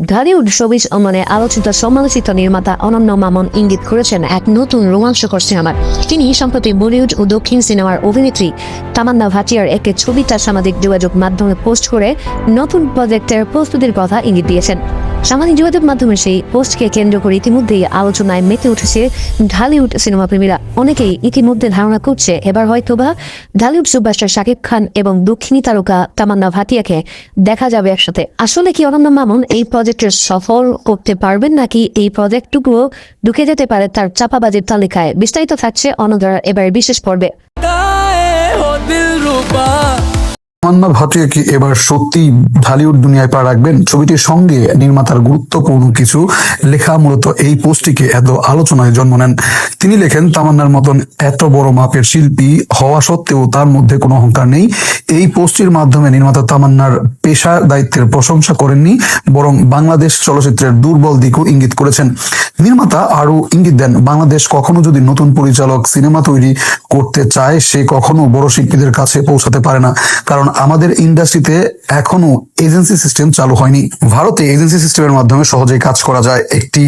ঢালিউড ছবির মানে আলোচিত সমালোচিত নির্মাতা অনন্য মামন ইঙ্গিত করেছেন এক নতুন রোমাঞ্চকর সিনেমার। তিনি সম্প্রতি বলিউড ও দক্ষিণ সিনেমার অভিনেত্রী তামান্না ভাটিয়ার একে ছবিটা সামাজিক যোগাযোগ মাধ্যমে পোস্ট করে নতুন প্রজেক্টের প্রস্তুতির কথা ইঙ্গিত দিয়েছেন। সামাজিক যোগাযোগ মাধ্যমে সেই পোস্টকে কেন্দ্র করে ইতিমধ্যেই আলোচনায় মেতে উঠেছে ঢালিউড সিনেমা প্রেমীরা। অনেকেই ইতিমধ্যে ধারণা করছে এবার হয়তোবা ঢালিউড সুপারস্টার শাকিব খান এবং দক্ষিণী তারকা তামান্না ভাটিয়াকে দেখা যাবে একসাথে। আসলে কি অনন্য মামুন এই প্রজেক্টের সফল করতে পারবেন নাকি এই প্রজেক্টটুকুও ঢুকে যেতে পারে তার চাপাবাজির তালিকায়? বিস্তারিত থাকছে অনদার এবার বিশেষ পর্বে। তামান্না ভাটিয়া কি এবার সত্যি ঢালিউড দুনিয়ায় পা রাখবেন? ছবিটির সঙ্গে নির্মাতার গুরুত্বপূর্ণ কিছু লেখা, মূলত এই পোস্টটিকে এত আলোচনায় জন্ম নেন। তিনি লেখেন, তামান্নার মতন এত বড় মাপের শিল্পী হওয়া সত্ত্বেও তার মধ্যে কোনো অহংকার নেই। এই পোস্টটির মাধ্যমে নির্মাতা তামান্নার পেশা, দায়িত্বের প্রশংসা করেননি, বরং বাংলাদেশ চলচ্চিত্রের দুর্বল দিকও ইঙ্গিত করেছেন। নির্মাতা আরও ইঙ্গিত দেন, বাংলাদেশ কখনো যদি নতুন পরিচালক সিনেমা তৈরি করতে চায়, সে কখনো বড় শিল্পীদের কাছে পৌঁছাতে পারে না। কারণ আমাদের ইন্ডাস্ট্রিতে এখনও এজেন্সি সিস্টেম চালু হয়নি। ভারতে এজেন্সি সিস্টেমের মাধ্যমে সহজেই কাজ করা যায়। একটি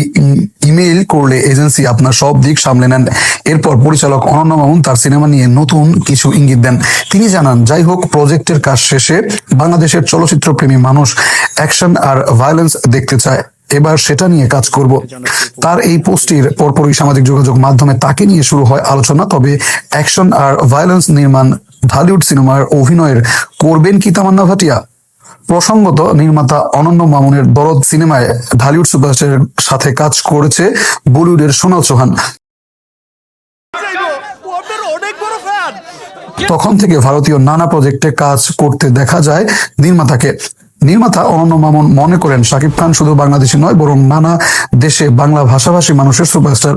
ইমেইল করলে এজেন্সি আপনার সব দিক সামলে নেন। এরপর পরিচালক অনন্য মামুন তার সিনেমা নিয়ে নতুন কিছু ইঙ্গিত দেন। তিনি জানান, যাই হোক, প্রজেক্টের কাজ শেষে বাংলাদেশের চলচ্চিত্র প্রেমী মানুষ অ্যাকশন আর ভায়োলেন্স দেখতে চায়। এবার সেটা নিয়ে কাজ করব। তার এই পোস্টের পরপরই সামাজিক যোগাযোগ মাধ্যমে তাকে নিয়ে শুরু হয় আলোচনা। তবে অ্যাকশন আর ভায়োলেন্স নির্মাণ ঢালিউড সিনেমার অভিনয়ের করবেন কি তামান্না ভাটিয়া? প্রসঙ্গত, নির্মাতা অনন্য মামুনের দরদ সিনেমায় ঢালিউড সুপারস্টারের সাথে কাজ করেছে বলিউডের সোনাল চৌহান। তখন থেকে ভারতীয় নানা প্রজেক্টে কাজ করতে দেখা যায় নির্মাতাকে। নির্মাতা অনন্য মামুন মনে করেন, শাকিব খান শুধু বাংলাদেশি নয়, বরং নানা দেশে বাংলা ভাষাভাষী মানুষের সুপারস্টার।